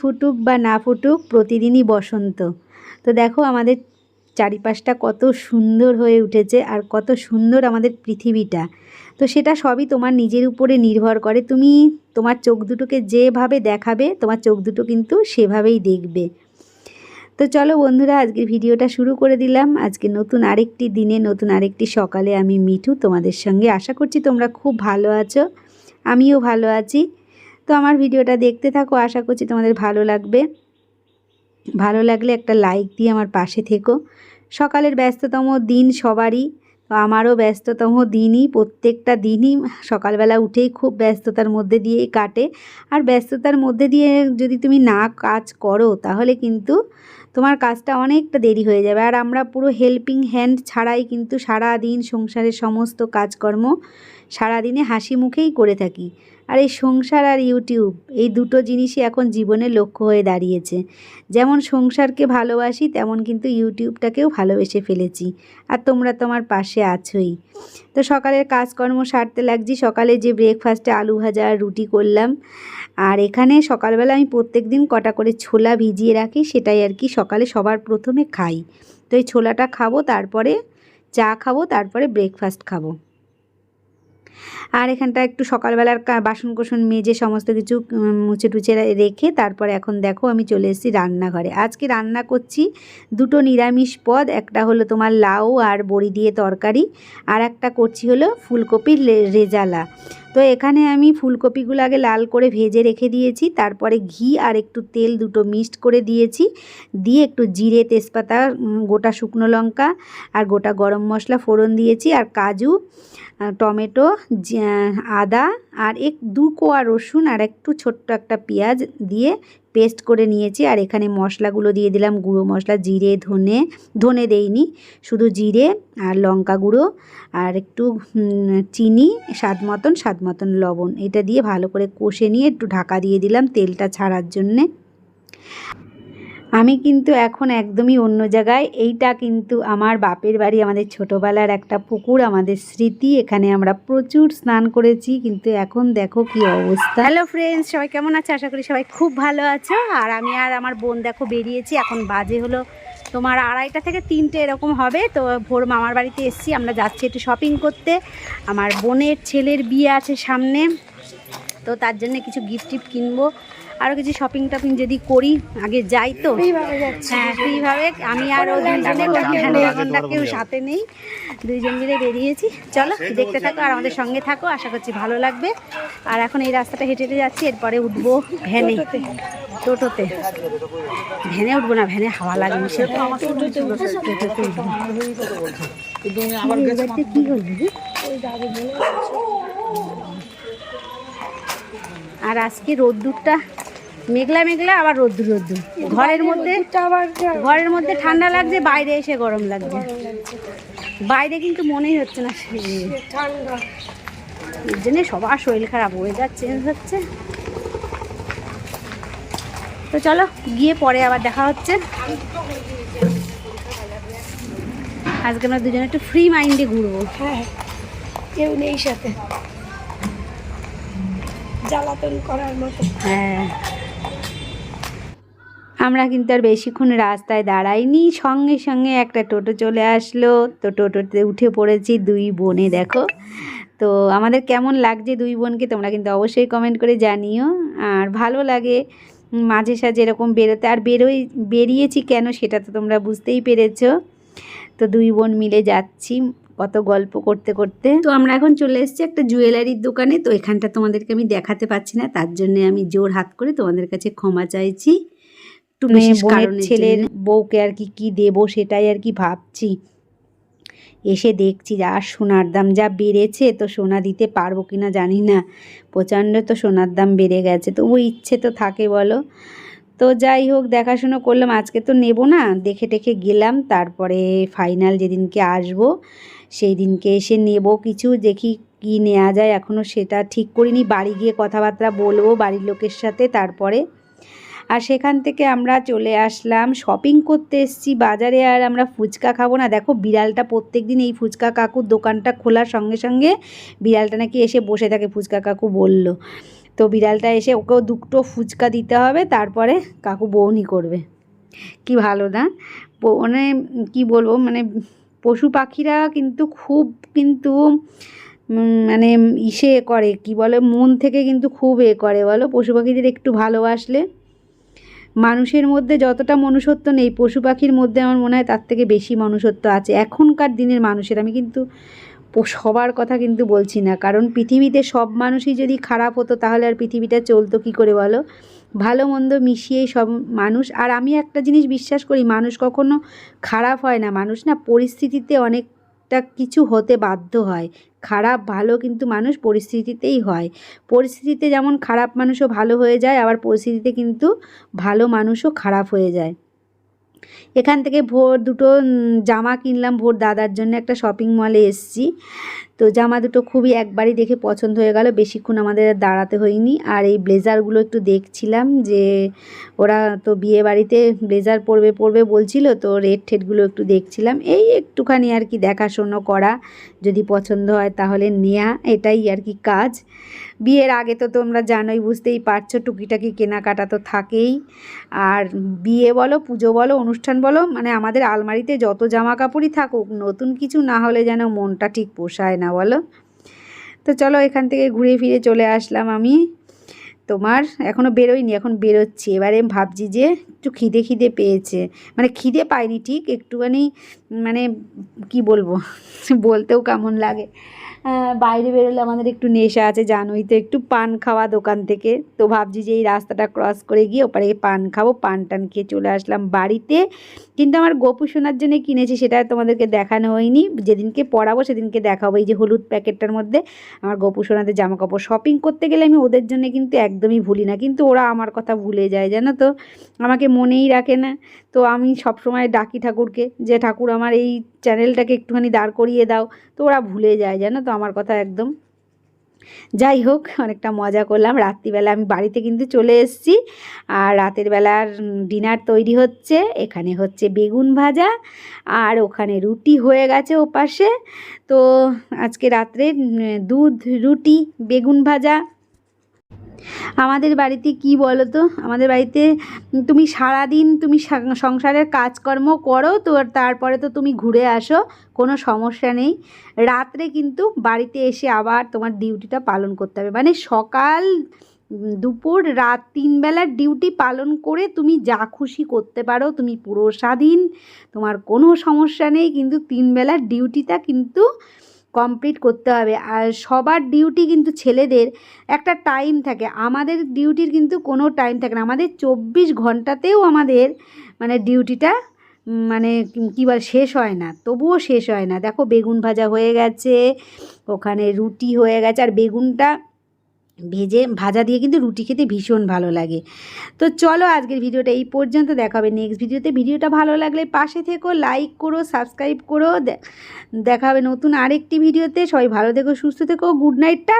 ফুটুক বা না ফুটুক, প্রতিদিনই বসন্ত। তো দেখো আমাদের চারিপাশটা কত সুন্দর হয়ে উঠেছে আর কত সুন্দর আমাদের পৃথিবীটা। তো সেটা সবই তোমার নিজের উপরে নির্ভর করে। তুমি তোমার চোখ দুটোকে যেভাবে দেখাবে, তোমার চোখ দুটো কিন্তু সেভাবেই দেখবে। তো চলো বন্ধুরা, আজকের ভিডিওটা শুরু করে দিলাম। আজকে নতুন আরেকটি দিনে, নতুন আরেকটি সকালে আমি মিঠু তোমাদের সঙ্গে। আশা করছি তোমরা খুব ভালো আছো। আমিও ভালো আছি। তো আমার ভিডিওটা দেখতে থাকো, আশা করছি তোমাদের ভালো লাগবে। ভালো লাগলে একটা লাইক দিয়ে আমার পাশে থেকো। সকালের ব্যস্ততম দিন সবারই, তো আমারও ব্যস্ততম দিনই, প্রত্যেকটা দিনই সকালবেলা উঠেই খুব ব্যস্ততার মধ্যে দিয়েই কাটে। আর ব্যস্ততার মধ্যে দিয়ে যদি তুমি না কাজ করো, তাহলে কিন্তু তোমার কাজটা অনেকটা দেরি হয়ে যাবে। আর আমরা পুরো হেল্পিং হ্যান্ড ছাড়াই কিন্তু সারা দিন সংসারের সমস্ত কাজকর্ম সারাদিনে হাসি মুখেই করে থাকি। আর এই সংসার আর ইউটিউব, এই দুটো জিনিসই এখন জীবনের লক্ষ্য হয়ে দাঁড়িয়েছে। যেমন সংসারকে ভালোবাসি, তেমন কিন্তু ইউটিউবটাকেও ভালোবেসে ফেলেছি। আর তোমরা তোমার পাশে আছোই। তো সকালের কাজকর্ম সারতে লাগছি। সকালে যে ব্রেকফাস্টে আলু ভাজা আর রুটি করলাম। আর এখানে সকালবেলা আমি প্রত্যেক দিন কটা করে ছোলা ভিজিয়ে রাখি, সেটাই আর কি সকালে সবার প্রথমে খাই। তো এই ছোলাটা খাব, তারপরে চা খাব, তারপরে ব্রেকফাস্ট খাব। আর এখানটা একটু সকালবেলার বাসন কোসন মেজে সমস্ত কিছু মুছে টুছে রেখে তারপরে এখন দেখো আমি চলে এসেছি রান্নাঘরে। আজকে রান্না করছি দুটো নিরামিষ পদ, একটা হলো তোমার লাউ আর বড়ি দিয়ে তরকারি, আর একটা করছি হলো ফুলকপির রেজালা। তো এখানে আমি ফুলকপিগুলো আগে লাল করে ভেজে রেখে দিয়েছি, তারপরে ঘি আর একটু তেল দুটো মিক্সড করে দিয়েছি, দিয়ে একটু জিরে তেজপাতা গোটা শুকনো লঙ্কা আর গোটা গরম মশলা ফোড়ন দিয়েছি আর কাজু টমেটো আদা আর এক, দু কোয়া রসুন আর একটু ছোট্ট একটা পেঁয়াজ দিয়ে পেস্ট করে নিয়েছি আর এখানে মশলাগুলো দিয়ে দিলাম গুঁড়ো মশলা, জিরে, ধনে ধনে দেইনি, শুধু জিরে আর লঙ্কা গুঁড়ো আর একটু চিনি, স্বাদ মতন স্বাদ মতন লবণ। এটা দিয়ে ভালো করে কষে নিয়ে একটু ঢাকা দিয়ে দিলাম তেলটা ছাড়ার জন্যে। আমি কিন্তু এখন একদমই অন্য জায়গায়। এইটা কিন্তু আমার বাপের বাড়ি, আমাদের ছোটোবেলার একটা পুকুর, আমাদের স্মৃতি। এখানে আমরা প্রচুর স্নান করেছি, কিন্তু এখন দেখো কি অবস্থা। হ্যালো ফ্রেন্ডস সবাই কেমন আছে? আশা করি সবাই খুব ভালো আছো। আর আমি আর আমার বোন দেখো বেরিয়েছি, এখন বাজে হলো তোমার আড়াইটা থেকে তিনটে এরকম হবে। তো ভোর মামার বাড়িতে এসছি, আমরা যাচ্ছি একটু শপিং করতে। আমার বোনের ছেলের বিয়ে আছে সামনে, তো তার জন্য কিছু গিফট টিফট কিনবো। আরও কিছু শপিং টপিং যদি করি আগে যাই তো। হ্যাঁ আমি আর ও কেউ সাথে নেই। দুইজন মিলে বেরিয়েছি। চলো দেখতে থাকো আর আমাদের সঙ্গে থাকো। আশা করছি ভালো লাগবে। আর এখন এই রাস্তাটা হেঁটে হেঁটে যাচ্ছি এরপরে উঠবো ভ্যানে। টোটোতে। ভ্যানে উঠবো না ভ্যানে হাওয়া লাগে মিশে টোটোতে কি হলো? আর আজকে রোদ্দুরটা মেঘলা মেঘলা আবার রোদ্দুর রোদ্দুর। ঘরের মধ্যে ঘরের মধ্যে ঠান্ডা লাগছে বাইরে এসে গরম লাগছে। বাইরে কিন্তু মনেই হচ্ছে না এর জন্যে সবার শরীর খারাপ ওয়েদার চেঞ্জ হচ্ছে? তো চলো গিয়ে পরে আবার দেখা হচ্ছে। আজকে আমরা দুজনে একটু ফ্রি মাইন্ডে ঘুরবো। হ্যাঁ কেউ নেই সাথে। জ্বালাতন করার মতো। হ্যাঁ। আমরা কিন্তু আর বেশিক্ষণ রাস্তায় দাঁড়াইনি। সঙ্গে সঙ্গে একটা টোটো চলে আসলো। তো টোটোতে উঠে পড়েছি দুই বোনে, দেখো। তো আমাদের কেমন লাগছে দুই বোনকে তোমরা কিন্তু অবশ্যই কমেন্ট করে জানিও। আর ভালো লাগে মাঝে সাঝে এরকম বেরোতে। আর বেরোই, বেরিয়েছি কেন সেটা তো তোমরা বুঝতেই পেরেছ। তো দুই বোন মিলে যাচ্ছি কত গল্প করতে করতে। তো আমরা এখন চলে এসেছি একটা জুয়েলারির দোকানে। তো এখানটা তোমাদেরকে আমি দেখাতে পাচ্ছি না। তার জন্য আমি জোর হাত করে তোমাদের কাছে ক্ষমা চাইছি। একটু বিশেষ কারণে ছেলের বউকে আর কি কি দেবো সেটাই আর কি ভাবছি। এসে দেখছি যে আর সোনার দাম যা বেড়েছে তো সোনা দিতে পারব কি না জানি না। প্রচণ্ড তো সোনার দাম বেড়ে গেছে তো ওই ইচ্ছে তো থাকে বলো। তো যাই হোক দেখাশুনো করলাম আজকে তো নেব না দেখে টেখে গেলাম তারপরে ফাইনাল যেদিনকে আসব সেই দিনকে এসে নেব কিছু দেখি কি নেওয়া যায় এখনও সেটা ঠিক করিনি বাড়ি গিয়ে কথাবার্তা বলব বাড়ির লোকের সাথে তারপরে আর সেখান থেকে আমরা চলে আসলাম শপিং করতে এসেছি। বাজারে আর আমরা ফুচকা খাব না। দেখো, বিড়ালটা প্রত্যেক দিন এই ফুচকা কাকুর দোকানটা খোলার সঙ্গে সঙ্গে বিড়ালটা নাকি এসে বসে থাকে, ফুচকা কাকু বলল। তো বিড়ালটা এসে ওকেও দুটো ফুচকা দিতে হবে, তারপরে কাকু বৌনি করবে। কি ভালো না? মানে কি বলব মানে পশু পাখিরা কিন্তু খুব কিন্তু মানে ইসে করে, কি বলে, মন থেকে কিন্তু খুব এ করে। বলো, পশু পাখিদের একটু ভালোবাসলে মানুষের মধ্যে যতটা মনুষ্যত্ব নেই, পশু পাখির মধ্যে আমার মনে হয় তার থেকে বেশি মনুষ্যত্ব আছে। এখনকার দিনের মানুষের, আমি কিন্তু সবার কথা কিন্তু বলছি না। কারণ পৃথিবীতে সব মানুষই যদি খারাপ হতো, তাহলে আর পৃথিবীটা চলতো কী করে বলো? ভালো মন্দ মিশিয়েই সব মানুষ। আর আমি একটা জিনিস বিশ্বাস করি, মানুষ কখনো খারাপ হয় না। মানুষ না পরিস্থিতিতে অনেকটা কিছু হতে বাধ্য হয়। খারাপ, ভালো কিন্তু মানুষ পরিস্থিতিতেই হয়। পরিস্থিতিতে যেমন খারাপ মানুষও ভালো হয়ে যায়, আবার পরিস্থিতিতে কিন্তু ভালো মানুষও খারাপ হয়ে যায়। এখান থেকে ভোর দুটো জামা কিনলাম ভোর দাদার জন্য একটা শপিং মলে এসছি। তো জামা দুটো খুবই একবারই দেখে পছন্দ হয়ে গেল। বেশিক্ষণ আমাদের দাঁড়াতে হয়নি। আর এই ব্লেজারগুলো একটু দেখছিলাম যে ওরা তো বিয়ে বাড়িতে ব্লেজার পরবে পরবে বলছিল, তো রেড ঠেডগুলো একটু দেখছিলাম। এই একটুখানি আর কি দেখাশোনা করা যদি পছন্দ হয় তাহলে নেয়া, এটাই আর কি কাজ। বিয়ের আগে তো তোমরা জানোই, বুঝতেই পারছ, টুকিটাকি কেনাকাটা তো থাকেই। আর বিয়ে বলো, পুজো বলো, অনুষ্ঠান বলো মানে আমাদের আলমারিতে যত জামা কাপড়ই থাকুক, নতুন কিছু না হলে যেন মনটা ঠিক পোষায় না। বলো? তো চলো এখান থেকে ঘুরে ফিরে চলে আসলাম আমি। তোমার এখনও বেরোয়নি, এখন বেরোচ্ছি। এবারে ভাবছি যে একটু খিদে খিদে পেয়েছে। মানে খিদে পাইনি ঠিক একটুখানি মানে কি বলব? বলতেও কেমন লাগে। বাইরে বেরোলে আমাদের একটু নেশা আছে, জানোই তো, একটু পান খাওয়া দোকান থেকে। তো ভাবছি যে এই রাস্তাটা ক্রস করে গিয়ে ওপারে পান খাব, পান টান খেয়ে চলে আসলাম বাড়িতে। কিন্তু আমার গোপু সোনার জন্য কিনেছি, সেটা তোমাদেরকে দেখানো হয়নি। যেদিনকে পরাবো সেদিনকে দেখাবো। এই যে হলুদ প্যাকেটটার মধ্যে আমার গোপু সোনাদের জামা কাপড় শপিং করতে গেলে আমি ওদের জন্য কিন্তু একদমই ভুলি না। কিন্তু ওরা আমার কথা ভুলে যায়, জানো তো? আমাকে মনেই রাখে না। তো আমি সবসময় ডাকি ঠাকুরকে যে, ঠাকুর আমার এই চ্যানেলটাকে একটুখানি দাঁড় করিয়ে দাও। তো ওরা ভুলে যায়, জানো তো, আমার কথা একদম। যাই হোক, অনেকটা মজা করলাম। রাত্রিবেলা আমি বাড়িতে কিন্তু চলে এসেছি। আর রাতের বেলার ডিনার তৈরি হচ্ছে। এখানে হচ্ছে বেগুন ভাজা আর ওখানে রুটি হয়ে গেছে ওপাশে। তো আজকে রাত্রে দুধ, রুটি, বেগুন ভাজা আমাদের বাড়িতে কি বলো তো আমাদের বাড়িতে তুমি সারাদিন তুমি সংসারের কাজকর্ম করো, তো তারপরে তো তুমি ঘুরে আসো, কোনো সমস্যা নেই। রাত্রে কিন্তু বাড়িতে এসে আবার তোমার ডিউটিটা পালন করতে হবে। মানে সকাল দুপুর, রাত তিন বেলার ডিউটি পালন করে তুমি যা খুশি করতে পারো। তুমি পুরো স্বাধীন, তোমার কোনো সমস্যা নেই, কিন্তু তিন বেলার ডিউটিটা কিন্তু কমপ্লিট করতে হবে। আর সবার ডিউটি কিন্তু ছেলেদের একটা টাইম থাকে। আমাদের ডিউটির কিন্তু কোনো টাইম থাকে না। আমাদের চব্বিশ ঘন্টাতেও আমাদের মানে ডিউটিটা মানে কী বল, শেষ হয় না। তবুও শেষ হয় না। দেখো বেগুন ভাজা হয়ে গেছে, ওখানে রুটি হয়ে গেছে, আর বেগুনটা ভেজে, ভাজা দিয়ে কিন্তু রুটি খেতে ভীষণ ভালো লাগে। তো চলো আজকের ভিডিওটা এই পর্যন্ত, দেখা হবে নেক্সট ভিডিওতে। ভিডিওটা ভালো লাগলে পাশে থেকো লাইক করো সাবস্ক্রাইব করো। দেখা হবে নতুন আরেকটি ভিডিওতে। সবাই ভালো থেকো, সুস্থ থেকো গুড নাইটটা